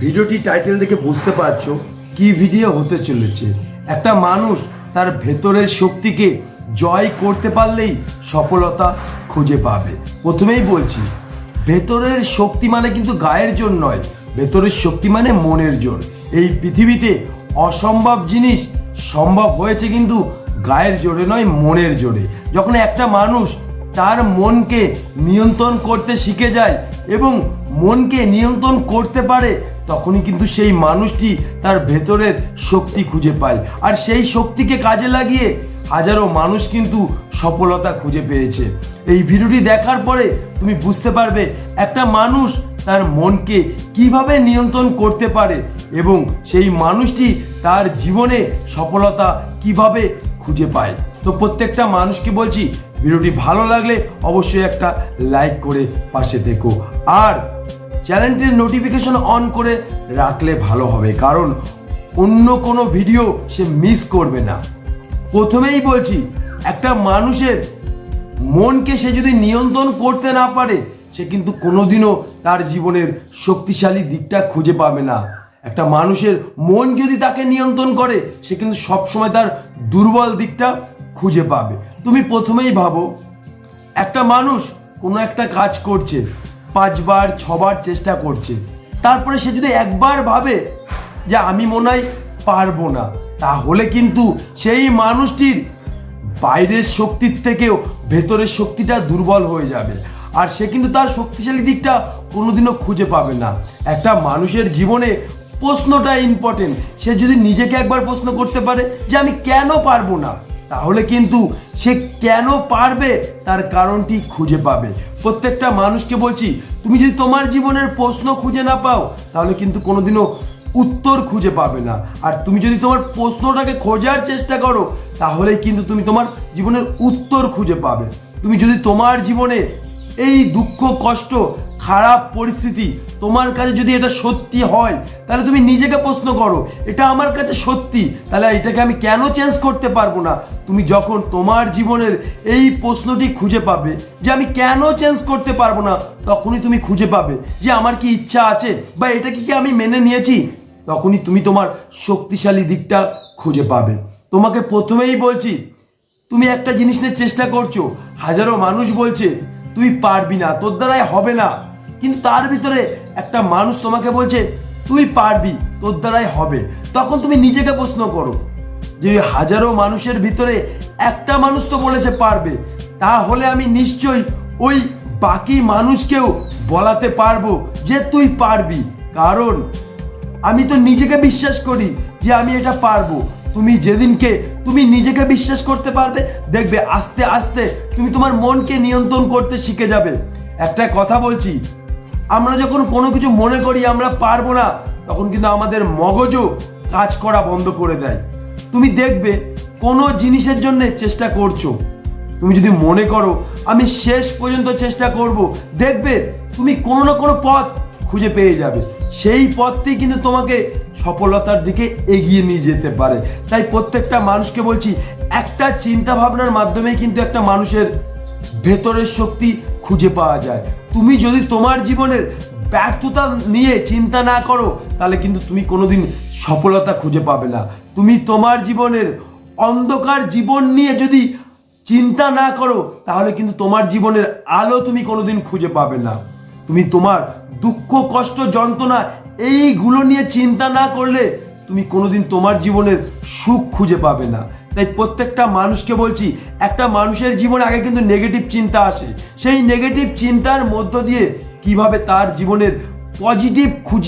ভিডিওটি টাইটেল দেখে বুঝতে পারছ কি ভিডিও হতে চলেছে। একটা মানুষ তার ভেতরের শক্তিকে জয় করতে পারলেই সফলতা খুঁজে পাবে। প্রথমেই বলছি, ভেতরের শক্তি মানে কিন্তু গায়ের জোর নয়, ভেতরের শক্তি মানে মনের জোর। এই পৃথিবীতে অসম্ভব জিনিস সম্ভব হয়েছে কিন্তু গায়ের জোরে নয়, মনের জোরে। যখন একটা মানুষ তার মনকে নিয়ন্ত্রণ করতে শিখে যায় এবং মনকে নিয়ন্ত্রণ করতে পারে, তখনই কিন্তু সেই মানুষটি তার ভেতরের শক্তি খুঁজে পায়। আর সেই শক্তিকে কাজে লাগিয়ে হাজারো মানুষ কিন্তু সফলতা খুঁজে পেয়েছে। এই ভিডিওটি দেখার পরে তুমি বুঝতে পারবে একটা মানুষ তার মনকে কীভাবে নিয়ন্ত্রণ করতে পারে এবং সেই মানুষটি তার জীবনে সফলতা কীভাবে খুঁজে পায়। তো প্রত্যেকটা মানুষকে বলছি ভিডিওটি ভালো লাগলে অবশ্যই একটা লাইক করে পাশে থেকো। আর চ্যানেলটির নোটিফিকেশন অন করে রাখলে ভালো হবে, কারণ অন্য কোনো ভিডিও সে মিস করবে না। প্রথমেই বলছি, একটা মানুষের মনকে সে যদি নিয়ন্ত্রণ করতে না পারে, সে কিন্তু কোনোদিনও তার জীবনের শক্তিশালী দিকটা খুঁজে পাবে না। একটা মানুষের মন যদি তাকে নিয়ন্ত্রণ করে, সে কিন্তু সবসময় তার দুর্বল দিকটা খুঁজে পাবে। তুমি প্রথমেই ভাবো, একটা মানুষ কোনো একটা কাজ করছে, পাঁচবার, ছবার চেষ্টা করছে। তারপরে সে যদি একবার ভাবে যে আমি মনে হয় পারব না, তাহলে কিন্তু সেই মানুষটির বাইরের শক্তির থেকেও ভেতরের শক্তিটা দুর্বল হয়ে যাবে। আর সে কিন্তু তার শক্তিশালী দিকটা কোনোদিনও খুঁজে পাবে না। একটা মানুষের জীবনে প্রশ্নটা ইম্পর্টেন্ট সে যদি নিজেকে একবার প্রশ্ন করতে পারে যে আমি কেন পারব না তাহলে কিন্তু সে কেন পারবে? তার কারণটি খুঁজে পাবে। প্রত্যেকটা মানুষকে বলছি, তুমি যদি তোমার জীবনের প্রশ্ন খুঁজে না পাও, তাহলে কিন্তু কোনোদিনও উত্তর খুঁজে পাবে না। আর তুমি যদি তোমার প্রশ্নটাকে খোঁজার চেষ্টা করো, তাহলেই কিন্তু তুমি তোমার জীবনের উত্তর খুঁজে পাবে। তুমি যদি তোমার জীবনে এই দুঃখ, কষ্ট, খারাপ পরিস্থিতি তোমার কাছে যদি এটা সত্যি হয়, তাহলে তুমি নিজেকে প্রশ্ন করো, এটা আমার কাছে সত্যি, তাহলে এটাকে আমি কেন চেঞ্জ করতে পারব না? তুমি যখন তোমার জীবনের এই প্রশ্নটি খুঁজে পাবে, যে আমি কেন চেঞ্জ করতে পারব না, তখনই তুমি খুঁজে পাবে যে আমার কি ইচ্ছা আছে বা এটাকে কি আমি মেনে নিয়েছি, তখনই তুমি তোমার শক্তিশালী দিকটা খুঁজে পাবে। তোমাকে প্রথমেই বলছি, তুমি একটা জিনিস নিয়ে চেষ্টা করছ, হাজারো মানুষ বলছে তুই পারবি না, তোর দ্বারাই হবে না। কিন্তু তার ভিতরে একটা মানুষ তোমাকে বলছে, তুই পারবি, তোর দ্বারাই হবে। তখন তুমি নিজেকে প্রশ্ন করো যে, হাজারো মানুষের ভিতরে একটা মানুষ তো বলেছে পারবে, তাহলে আমি নিশ্চয়ই ওই বাকি মানুষকেও বলাতে পারব যে, তুই পারবি। কারণ আমি তো নিজেকে বিশ্বাস করি যে, আমি এটা পারব। তুমি যেদিনকে তুমি নিজেকে বিশ্বাস করতে পারবে, দেখবে আস্তে আস্তে তুমি তোমার মনকে নিয়ন্ত্রণ করতে শিখে যাবে। একটা কথা বলছি, আমরা যখন কোনো কিছু মনে করি আমরা পারব না, তখন কিন্তু আমাদের মগজও কাজ করা বন্ধ করে দেয়। তুমি দেখবে কোনো জিনিসের জন্য চেষ্টা করছ। তুমি যদি মনে করো, আমি শেষ পর্যন্ত চেষ্টা করব, দেখবে তুমি কোনো না কোনো পথ খুঁজে পেয়ে যাবে। সেই পথটি কিন্তু তোমাকে সফলতার দিকে এগিয়ে নিয়ে যেতে পারে। তাই প্রত্যেকটা মানুষকে বলছি, একটা চিন্তা ভাবনার মাধ্যমে কিন্তু একটা মানুষের ভেতরের শক্তি খুঁজে পাওয়া যায়। তুমি যদি তোমার জীবনের ব্যর্থতা নিয়ে চিন্তা না করো, তাহলে কিন্তু তুমি কোনোদিন সফলতা খুঁজে পাবে না। তুমি তোমার জীবনের অন্ধকার জীবন নিয়ে যদি চিন্তা না করো, তাহলে কিন্তু তোমার জীবনের আলো তুমি কোনোদিন খুঁজে পাবে না। তুমি তোমার দুঃখ, কষ্ট, যন্ত্রণা এইগুলো নিয়ে চিন্তা না করলে তুমি কোনোদিন তোমার জীবনের সুখ খুঁজে পাবে না। তাই প্রত্যেকটা মানুষকে বলছি, একটা মানুষের জীবনে আগে কিন্তু নেগেটিভ চিন্তা আসে। সেই নেগেটিভ চিন্তার মধ্য দিয়ে কীভাবে তার জীবনের পজিটিভ খুঁজ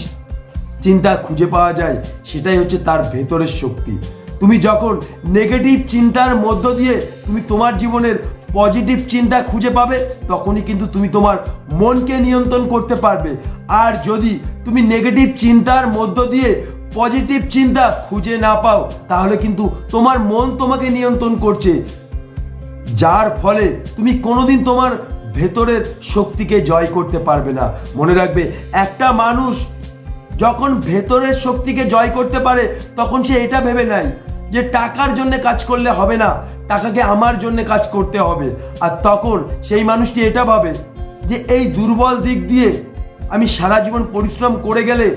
চিন্তা খুঁজে পাওয়া যায়, সেটাই হচ্ছে তার ভেতরের শক্তি। তুমি যখন নেগেটিভ চিন্তার মধ্য দিয়ে তুমি তোমার জীবনের পজিটিভ চিন্তা খুঁজে পাবে, তখনই কিন্তু তুমি তোমার মনকে নিয়ন্ত্রণ করতে পারবে। আর যদি তুমি নেগেটিভ চিন্তার মধ্য দিয়ে পজিটিভ চিন্তা খুঁজে না পাও, তাহলে কিন্তু তোমার মন তোমাকে নিয়ন্ত্রণ করছে। যার ফলে তুমি কোনোদিন তোমার ভেতরের শক্তিকে জয় করতে পারবে না। মনে রাখবে, একটা মানুষ যখন ভেতরের শক্তিকে জয় করতে পারে, তখন সে এটা ভেবে নেয় যে টাকার জন্য কাজ করলে হবে না, টাকাকে আমার জন্য কাজ করতে হবে। আর তখন সেই মানুষটি এটা ভাবে যে এই দুর্বল দিক দিয়ে আমি সারা জীবন পরিশ্রম করে গেলে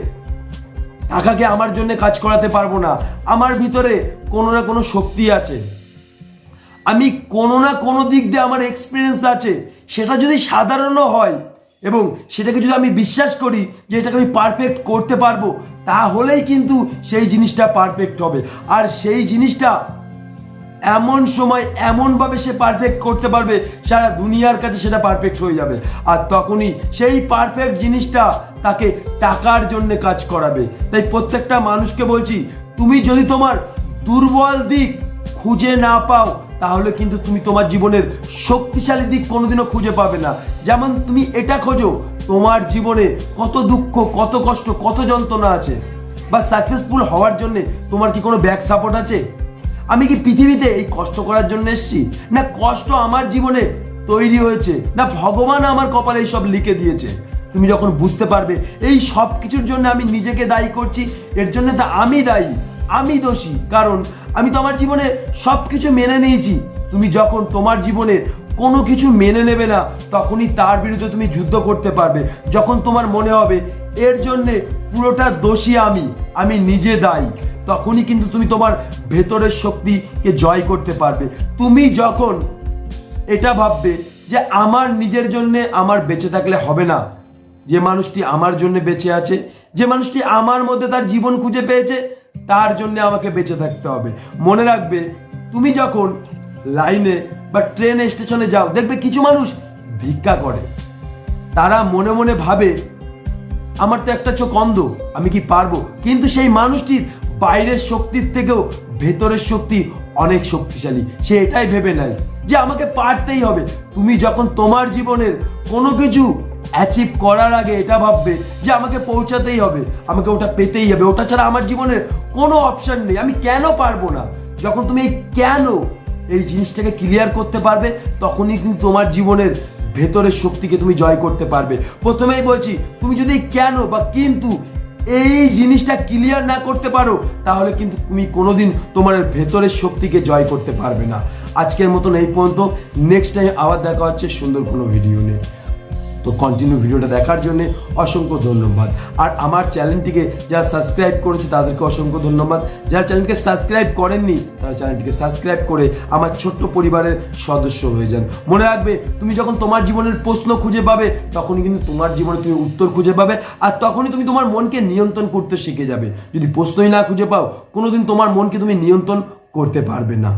টাকাকে আমার জন্য কাজ করাতে পারব না। আমার ভিতরে কোনো না কোনো শক্তি আছে। আমি কোনো না কোনো দিক দিয়ে আমার এক্সপিরিয়েন্স আছে। সেটা যদি সাধারণও হয় এবং সেটাকে যদি আমি বিশ্বাস করি যে এটাকে আমি পারফেক্ট করতে পারব, তাহলেই কিন্তু সেই জিনিসটা পারফেক্ট হবে। আর সেই জিনিসটা এমন সময় এমনভাবে সে পারফেক্ট করতে পারবে, সারা দুনিয়ার কাছে সেটা পারফেক্ট হয়ে যাবে। আর তখনই সেই পারফেক্ট জিনিসটা তাকে টাকার জন্য কাজ করাবে। তাই প্রত্যেকটা মানুষকে বলছি, তুমি যদি তোমার দুর্বল দিক খুঁজে না পাও তাহলে কিন্তু তুমি তোমার জীবনের শক্তিশালী দিক কোনোদিনও খুঁজে পাবে না। যেমন তুমি এটা খোঁজো, তোমার জীবনে কত দুঃখ, কত কষ্ট, কত যন্ত্রণা আছে। বা সাকসেসফুল হওয়ার জন্য তোমার কি কোনো ব্যাক সাপোর্ট আছে? আমি কি পৃথিবীতে এই কষ্ট করার জন্য এসেছি? না কষ্ট আমার জীবনে তৈরি হয়েছে? না ভগবান আমার কপালে এইসব লিখে দিয়েছে? তুমি যখন বুঝতে পারবে, এই সব কিছুর জন্য আমি নিজেকে দায়ী করছি, এর জন্য তো আমি দায়ী, আমি দোষী। কারণ আমি তো আমার জীবনে সব কিছু মেনে নিয়েছি। তুমি যখন তোমার জীবনে কোনো কিছু মেনে নেবে না, তখনই তার বিরুদ্ধে তুমি যুদ্ধ করতে পারবে। যখন তোমার মনে হবে, এর জন্যে পুরোটা দোষী আমি আমি নিজে দায়ী, তখনই কিন্তু তুমি তোমার ভেতরের শক্তিকে জয় করতে পারবে। তুমি যখন এটা ভাববে যে আমার নিজের জন্য আমার বেঁচে থাকলে হবে না, যে মানুষটি আমার জন্য বেঁচে আছে, যে মানুষটি আমার মধ্যে তার জীবন খুঁজে পেয়েছে তার জন্য আমাকে বেঁচে থাকতে হবে। মনে রাখবে, তুমি যখন লাইনে বা ট্রেন স্টেশনে যাও, দেখবে কিছু মানুষ ভিক্ষা করে। তারা মনে মনে ভাবে, আমার তো একটা চোখ অন্ধ, আমি কি পারব? কিন্তু সেই মানুষটির বাইরের শক্তির থেকেও ভেতরের শক্তি অনেক শক্তিশালী। সে এটাই ভেবে নেয় যে আমাকে পারতেই হবে। তুমি যখন তোমার জীবনের কোনো কিছু অ্যাচিভ করার আগে এটা ভাববে যে আমাকে পৌঁছাতেই হবে, আমাকে ওটা পেতেই হবে। ওটা ছাড়া আমার জীবনের কোনো অপশন নেই। আমি কেন পারব না? যখন তুমি এই কেন এই জিনিসটাকে ক্লিয়ার করতে পারবে, তখনই কিন্তু তোমার জীবনের ভেতরের শক্তিকে তুমি জয় করতে পারবে। প্রথমেই বলছি, তুমি যদি কেন বা কিন্তু এই জিনিসটা ক্লিয়ার না করতে পারো, তাহলে কিন্তু তুমি কোনোদিন তোমার ভেতরের শক্তিকে জয় করতে পারবে না। আজকের মতন এই পর্যন্ত। নেক্সট টাইম আবার দেখা হচ্ছে সুন্দর কোনো ভিডিও নিয়ে। তো কন্টিনিউ ভিডিওটা দেখার জন্য অসংখ্য ধন্যবাদ। আর আমার চ্যানেলটিকে যারা সাবস্ক্রাইব করেছে, তাদেরকে অসংখ্য ধন্যবাদ। যারা চ্যানেলকে সাবস্ক্রাইব করেননি, তারা চ্যানেলটিকে সাবস্ক্রাইব করে আমার ছোট্ট পরিবারের সদস্য হয়ে যান। মনে রাখবে, তুমি যখন তোমার জীবনের প্রশ্ন খুঁজে পাবে, তখনই কিন্তু তোমার জীবনে তুমি উত্তর খুঁজে পাবে, আর তখনই তুমি তোমার মনকে নিয়ন্ত্রণ করতে শিখে যাবে। যদি প্রশ্নই না খুঁজে পাও, কোনোদিন তোমার মনকে তুমি নিয়ন্ত্রণ করতে পারবে না।